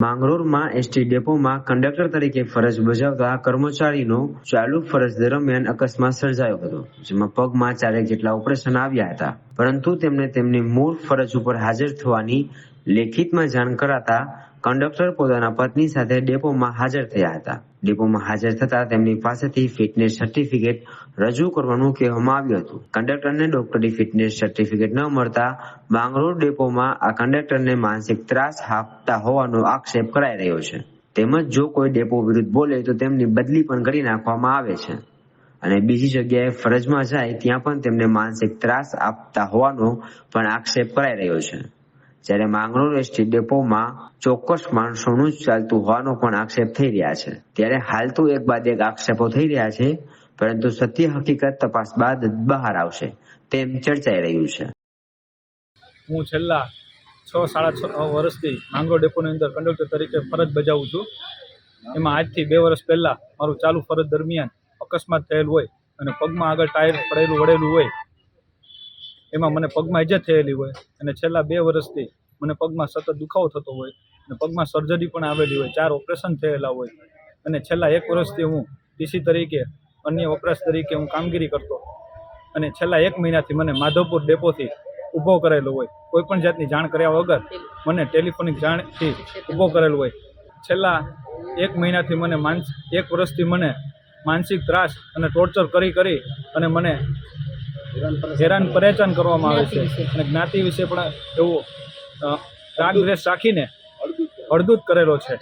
માંગરોળમાં ST ડેપોમાં conductor તરીકે ફરજ બજાવતા કર્મચારીનો ચાલુ ફરજ દરમિયાન અકસ્માત સર્જાયો હતો, જેમાં પગમાં ચારેક જેટલા ઓપરેશન આવ્યા હતા. પરંતુ તેમને તેમની મૂળ ફરજ ઉપર હાજર થવાની લેખિતમાં જાણ કરાતા કંડક્ટર પોતાના પત્ની સાથે ડેપોમાં હાજર થયા હતા. ડેપોમાં હાજર થતા તેમની પાસેથી ફિટનેસ સર્ટિફિકેટ રજૂ કરવાનું કહેવામાં આવ્યું હતું. કંડક્ટરને ડોક્ટરી ફિટનેસ સર્ટિફિકેટ ન મળતા માંગરોળ ડેપોમાં આ કંડક્ટરને માનસિક ત્રાસ આપતા હોવાનો આક્ષેપ કરાઈ રહ્યો છે. તેમજ જો કોઈ ડેપો વિરુદ્ધ બોલે તો તેમની બદલી પણ કરી નાખવામાં આવે છે. અને બીજી જગ્યાએ ફરજમાં જાય ત્યાં પણ તેમને માનસિક ત્રાસ આપતા હોવાનો પણ આક્ષેપ કરાઈ રહ્યો છે. જ્યારે માંગરોળ એસટી ડેપોમાં ચોક્કસ માણસોનું જ ચાલતું હોવાનો પણ આક્ષેપ થઈ રહ્યા છે. ત્યારે હાલ તો એક બાદ એક આક્ષેપો થઈ રહ્યા છે, પરંતુ સત્ય હકીકત તપાસ બાદ બહાર આવશે. તેમ ચર્ચાઈ રહ્યું છે. હું છેલ્લા છ, સાડા છ વર્ષથી માંગરોળ ડેપોની અંદર કંડક્ટર તરીકે ફરજ બજાવું છું. એમાં આજથી બે વર્ષ પહેલાં મારું ચાલુ ફરજ દરમિયાન અકસ્માત થયેલ હોય અને પગમાં આગળ ટાયર પડેલું, વળેલું હોય એમાં મને પગમાં ઇજા થયેલી હોય અને છેલ્લા બે વર્ષથી મને પગમાં સતત દુખાવો થતો હોય અને પગમાં સર્જરી પણ આવેલી હોય, ચાર ઓપરેશન થયેલા હોય અને છેલ્લા એક વર્ષથી હું ટીસી તરીકે, અન્ય વપરાશ તરીકે હું કામગીરી કરતો અને છેલ્લા એક મહિનાથી મને માધવપુર ડેપોથી ઊભો કરેલો હોય. કોઈ પણ જાતની જાણ કર્યા વગર મને ટેલિફોનિક જાણથી ઊભો કરેલો હોય. છેલ્લા એક મહિનાથી મને માનસ, એક વર્ષથી મને માનસિક ત્રાસ અને ટોર્ચર કરી કરી અને મને હેરાન પરેશાન કરવામાં આવે છે. અને જ્ઞાતિ વિશે પણ એવો રાગ દ્વેષ રાખીને અડધૂત કરેલો છે.